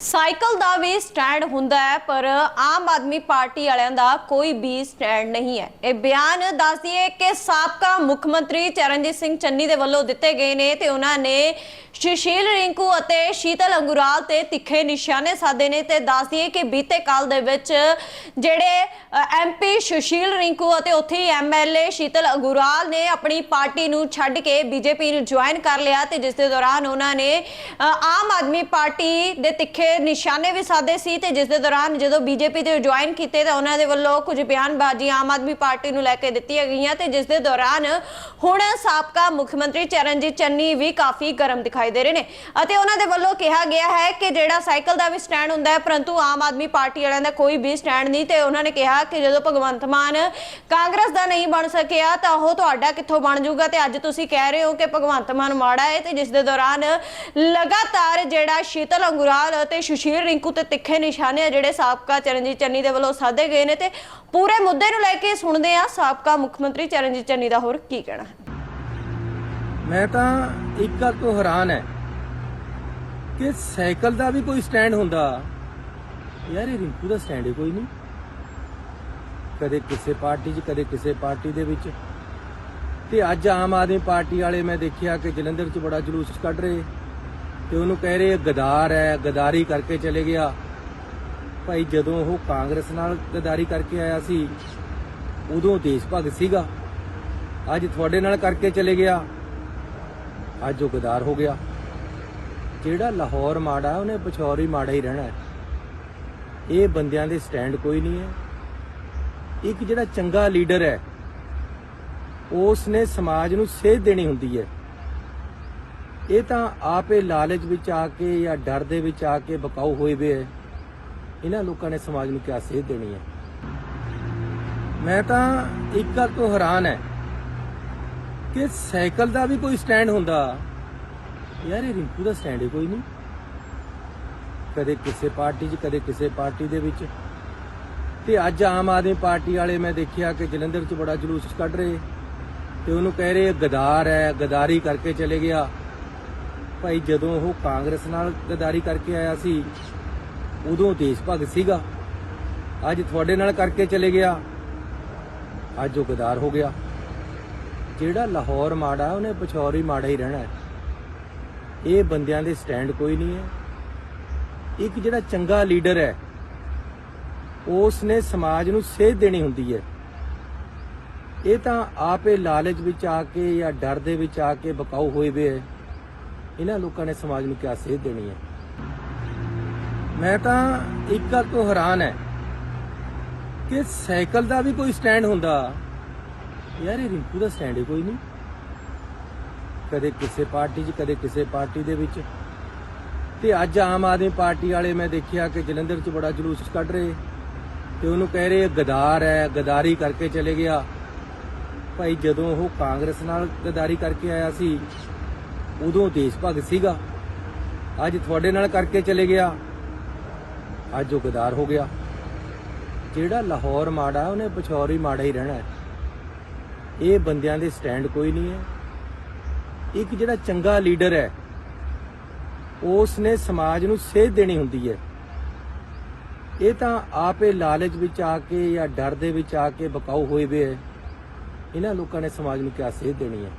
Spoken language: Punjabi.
ਸਾਈਕਲ ਦਾ ਵੀ ਸਟੈਂਡ ਹੁੰਦਾ ਹੈ, ਪਰ ਆਮ ਆਦਮੀ ਪਾਰਟੀ ਵਾਲਿਆਂ ਦਾ ਕੋਈ ਵੀ ਸਟੈਂਡ ਨਹੀਂ ਹੈ। ਇਹ ਬਿਆਨ ਦੱਸ ਦਈਏ ਕਿ ਸਾਬਕਾ ਮੁੱਖ ਮੰਤਰੀ ਚਰਨਜੀਤ ਸਿੰਘ ਚੰਨੀ ਦੇ ਵੱਲੋਂ ਦਿੱਤੇ ਗਏ ਨੇ ਤੇ ਉਹਨਾਂ ਨੇ ਸੁਸ਼ੀਲ ਰਿੰਕੂ ਅਤੇ ਸ਼ੀਤਲ ਅੰਗੁਰਾਲ ਤੇ ਤਿੱਖੇ ਨਿਸ਼ਾਨੇ ਸਾਧੇ ਨੇ ਤੇ ਦੱਸ ਦਈਏ ਕਿ ਬੀਤੇ ਕਾਲ ਦੇ ਵਿੱਚ ਜਿਹੜੇ ਐਮਪੀ ਸੁਸ਼ੀਲ ਰਿੰਕੂ ਅਤੇ ਉੱਥੇ ਹੀ ਐਮਐਲਏ ਸ਼ੀਤਲ ਅੰਗੁਰਾਲ ਨੇ ਆਪਣੀ ਪਾਰਟੀ ਨੂੰ ਛੱਡ ਕੇ ਬੀਜੇਪੀ ਨੂੰ ਜੁਆਇਨ ਕਰ ਲਿਆ ਤੇ ਜਿਸ ਦੇ ਦੌਰਾਨ ਉਹਨਾਂ ਨੇ ਆਮ ਆਦਮੀ ਪਾਰਟੀ ਦੇ ਤਿੱਖੇ ਨਿਸ਼ਾਨੇ ਵੀ ਸਾਧੇ ਸੀ ਤੇ ਜਿਸ ਦੇ ਦੌਰਾਨ ਜਦੋਂ ਬੀਜੇਪੀ ਤੇ ਜੁਆਇਨ ਕੀਤੇ ਤਾਂ ਉਹਨਾਂ ਦੇ ਵੱਲੋਂ ਕੁਝ ਬਿਆਨਬਾਜ਼ੀ ਆਮ ਆਦਮੀ ਪਾਰਟੀ ਨੂੰ ਲੈ ਕੇ ਦਿੱਤੀਆਂ ਗਈਆਂ ਤੇ ਜਿਸ ਦੇ ਦੌਰਾਨ ਹੁਣ ਸਾਬਕਾ ਮੁੱਖ ਮੰਤਰੀ ਚਰਨਜੀਤ ਚੰਨੀ ਵੀ ਕਾਫੀ ਗਰਮ ਦਿਖਾਈ ਦੇ ਰਹੇ ਨੇ। ਅਤੇ ਉਹਨਾਂ ਦੇ ਵੱਲੋਂ ਕਿਹਾ ਗਿਆ ਹੈ ਕਿ ਜਿਹੜਾ ਸਾਈਕਲ ਦਾ ਵੀ ਸਟੈਂਡ ਹੁੰਦਾ ਹੈ, ਪਰੰਤੂ ਆਮ ਆਦਮੀ ਪਾਰਟੀ ਵਾਲਿਆਂ ਦਾ ਕੋਈ ਵੀ ਸਟੈਂਡ ਨਹੀਂ ਤੇ ਉਹਨਾਂ ਨੇ ਕਿਹਾ ਕਿ ਜਦੋਂ ਭਗਵੰਤ ਮਾਨ ਕਾਂਗਰਸ ਦਾ ਨਹੀਂ ਬਣ ਸਕਿਆ ਤਾਂ ਉਹ ਤੁਹਾਡਾ ਕਿੱਥੋਂ ਬਣ ਜਾਊਗਾ ਤੇ ਅੱਜ ਤੁਸੀਂ ਕਹਿ ਰਹੇ ਹੋ ਕਿ ਭਗਵੰਤ ਮਾਨ ਮਾੜਾ ਹੈ ਤੇ ਜਿਸ ਦੇ ਦੌਰਾਨ ਲਗਾਤਾਰ ਜਿਹੜਾ ਸ਼ੀਤਲ ਅੰਗੁਰਾਲ ਅਤੇ ਸੁਸ਼ੀਲ ਰਿੰਕੂ ਤੇ ਤਿੱਖੇ ਨਿਸ਼ਾਨੇ ਆ ਜਿਹੜੇ ਸਾਬਕਾ ਚਰਨਜੀਤ ਚੰਨੀ ਦੇ ਵੱਲੋਂ ਸਾਧੇ ਗਏ ਨੇ ਤੇ ਪੂਰੇ ਮੁੱਦੇ ਨੂੰ ਲੈ ਕੇ ਸੁਣਦੇ ਆ ਸਾਬਕਾ ਮੁੱਖ ਮੰਤਰੀ ਚਰਨਜੀਤ ਚੰਨੀ ਦਾ ਹੋਰ ਕੀ ਕਹਿਣਾ ਹੈ। ਮੈਂ ਤਾਂ ਇੱਕ ਗੱਲ ਤੋਂ ਹੈਰਾਨ ਹੈ ਕਿ ਸਾਈਕਲ ਦਾ ਵੀ ਕੋਈ ਸਟੈਂਡ ਹੁੰਦਾ। ਯਾਰ ਇਹ ਰਿੰਕੂ ਦਾ ਸਟੈਂਡ ਹੀ ਕੋਈ ਨਹੀਂ। ਕਦੇ ਕਿਸੇ ਪਾਰਟੀ 'ਚ, ਕਦੇ ਕਿਸੇ ਪਾਰਟੀ ਦੇ ਵਿੱਚ। ਤੇ ਅੱਜ ਆਮ ਆਦਮੀ ਪਾਰਟੀ ਵਾਲੇ ਮੈਂ ਦੇਖਿਆ ਕਿ ਜਲੰਧਰ 'ਚ ਬੜਾ ਜਲੂਸ ਕੱਢ ਰਹੇ। ਤੇ ਉਹਨੂੰ ਕਹਿ ਰਹੇ ਗਦਾਰ ਹੈ, ਗਦਾਰੀ ਕਰਕੇ ਚਲੇ ਗਿਆ। ਭਾਈ ਜਦੋਂ ਉਹ ਕਾਂਗਰਸ ਨਾਲ ਗਦਾਰੀ ਕਰਕੇ ਆਇਆ ਸੀ, ਉਦੋਂ ਦੇਸ਼ ਭਗਤ ਸੀਗਾ। ਅੱਜ ਤੁਹਾਡੇ ਨਾਲ ਕਰਕੇ ਚਲੇ ਗਿਆ। ਅੱਜ ਉਹ ਗਦਾਰ ਹੋ ਗਿਆ। ਜਿਹੜਾ ਲਾਹੌਰ ਮਾੜਾ, ਉਹਨੇ ਪਛੌਰ ਹੀ ਮਾੜਾ ਹੀ ਰਹਿਣਾ ਇਹ ਬੰਦਿਆਂ ਦੇ ਸਟੈਂਡ ਕੋਈ ਨਹੀਂ ਹੈ। ਇੱਕ ਜਿਹੜਾ ਚੰਗਾ ਲੀਡਰ ਹੈ, ਉਸ ਨੇ ਸਮਾਜ ਨੂੰ ਸੇਧ ਦੇਣੀ ਹੁੰਦੀ ਹੈ। ਇਹ ਤਾਂ ਆਪੇ ਲਾਲਚ ਵਿੱਚ ਆ ਕੇ ਜਾਂ ਡਰ ਦੇ ਵਿੱਚ ਆ ਕੇ ਬਕਾਊ ਹੋਏ ਵੇ ਹੈ। ਇਹਨਾਂ ਲੋਕਾਂ ਨੇ ਸਮਾਜ ਨੂੰ ਕਿਆ ਸੇਧ ਦੇਣੀ ਹੈ? ਮੈਂ ਤਾਂ ਇੱਕ ਗੱਲ ਤੋਂ ਹੈਰਾਨ ਹੈ ਕਿ ਸਾਈਕਲ ਦਾ ਵੀ ਕੋਈ ਸਟੈਂਡ ਹੁੰਦਾ। ਯਾਰ ਇਹ ਰਿੰਕੂ ਦਾ ਸਟੈਂਡ ਹੀ ਕੋਈ ਨਹੀਂ। ਕਦੇ ਕਿਸੇ ਪਾਰਟੀ 'ਚ, ਕਦੇ ਕਿਸੇ ਪਾਰਟੀ ਦੇ ਵਿੱਚ। ਤੇ ਅੱਜ ਆਮ ਆਦਮੀ ਪਾਰਟੀ ਵਾਲੇ ਮੈਂ ਦੇਖਿਆ ਕਿ ਜਲੰਧਰ 'ਚ ਬੜਾ ਜਲੂਸ ਕੱਢ ਰਹੇ। ਤੇ ਉਹਨੂੰ ਕਹਿ ਰਹੇ ਗਦਾਰ ਹੈ, ਗਦਾਰੀ ਕਰਕੇ ਚਲੇ ਗਿਆ। ਭਾਈ ਜਦੋਂ ਉਹ ਕਾਂਗਰਸ ਨਾਲ ਗਦਾਰੀ ਕਰਕੇ ਆਇਆ ਸੀ, ਉਦੋਂ ਦੇਸ਼ ਭਗਤ ਸੀਗਾ। ਅੱਜ ਤੁਹਾਡੇ ਨਾਲ ਕਰਕੇ ਚਲੇ ਗਿਆ। ਅੱਜ ਉਹ ਗਦਾਰ ਹੋ ਗਿਆ। ਜਿਹੜਾ ਲਾਹੌਰ ਮਾੜਾ, ਉਹਨੇ ਪਛੌਰ ਮਾੜਾ ਹੀ ਰਹਿਣਾ ਹੈ। ਇਹ ਬੰਦਿਆਂ ਦੇ ਸਟੈਂਡ ਕੋਈ ਨਹੀਂ ਹੈ। ਇੱਕ ਜਿਹੜਾ ਚੰਗਾ ਲੀਡਰ ਹੈ ਉਸ ਨੇ ਸਮਾਜ ਨੂੰ ਸੇਧ ਦੇਣੀ ਹੁੰਦੀ ਹੈ। ਇਹ ਤਾਂ ਆਪੇ ਲਾਲਚ ਵਿੱਚ ਆ ਕੇ ਜਾਂ ਡਰ ਦੇ ਵਿੱਚ ਆ ਕੇ ਬਕਾਊ ਹੋਏ ਵੇ ਹੈ। ਇਹਨਾਂ ਲੋਕਾਂ ਨੇ ਸਮਾਜ ਨੂੰ ਕਿਆ ਸੇਧ ਦੇਣੀ ਹੈ? ਮੈਂ ਤਾਂ ਇੱਕ ਗੱਲ ਤੋਂ ਹੈਰਾਨ ਹੈ ਕਿ ਸਾਈਕਲ ਦਾ ਵੀ ਕੋਈ ਸਟੈਂਡ ਹੁੰਦਾ। ਯਾਰ, ਇਹ ਰਿੰਕੂ ਦਾ ਸਟੈਂਡ ਹੀ ਕੋਈ ਨਹੀਂ। ਕਦੇ ਕਿਸੇ ਪਾਰਟੀ 'ਚ, ਕਦੇ ਕਿਸੇ ਪਾਰਟੀ ਦੇ ਵਿੱਚ। ਤੇ ਅੱਜ ਆਮ ਆਦਮੀ ਪਾਰਟੀ ਵਾਲੇ ਮੈਂ ਦੇਖਿਆ ਕਿ ਜਲੰਧਰ 'ਚ ਬੜਾ ਜਲੂਸ ਕੱਢ ਰਹੇ। ਤੇ ਉਹਨੂੰ ਕਹਿ ਰਹੇ, ਗਦਾਰ ਹੈ, ਗਦਾਰੀ ਕਰਕੇ ਚਲੇ ਗਿਆ। ਭਾਈ, ਜਦੋਂ ਉਹ ਕਾਂਗਰਸ ਨਾਲ ਗਦਾਰੀ ਕਰਕੇ ਆਇਆ ਸੀ ਉਦੋਂ ਦੇਸ਼ ਭਗਤ ਸੀਗਾ। ਅੱਜ ਤੁਹਾਡੇ ਨਾਲ ਕਰਕੇ ਚਲੇ ਗਿਆ। ਅੱਜ ਉਹ ਗਦਾਰ ਹੋ ਗਿਆ। ਜਿਹੜਾ ਲਾਹੌਰ ਮਾੜਾ, ਉਹਨੇ ਪਛੌਰ ਹੀ ਮਾੜਾ ਹੀ ਰਹਿਣਾ ਇਹ ਬੰਦਿਆਂ ਦੇ ਸਟੈਂਡ ਕੋਈ ਨਹੀਂ ਹੈ। ਇੱਕ ਜਿਹੜਾ ਚੰਗਾ ਲੀਡਰ ਹੈ ਉਸ ਨੇ ਸਮਾਜ ਨੂੰ ਸੇਧ ਦੇਣੀ ਹੁੰਦੀ ਹੈ। ਇਹ ਤਾਂ ਆਪੇ ਲਾਲਚ ਵਿੱਚ ਆ ਕੇ ਜਾਂ ਡਰ ਦੇ ਵਿੱਚ ਆ ਕੇ ਬਕਾਊ ਹੋਏ ਵੇ ਹੈ। ਇਹਨਾਂ ਲੋਕਾਂ ਨੇ ਸਮਾਜ ਨੂੰ ਕਿਆ ਸੇਧ ਦੇਣੀ ਹੈ?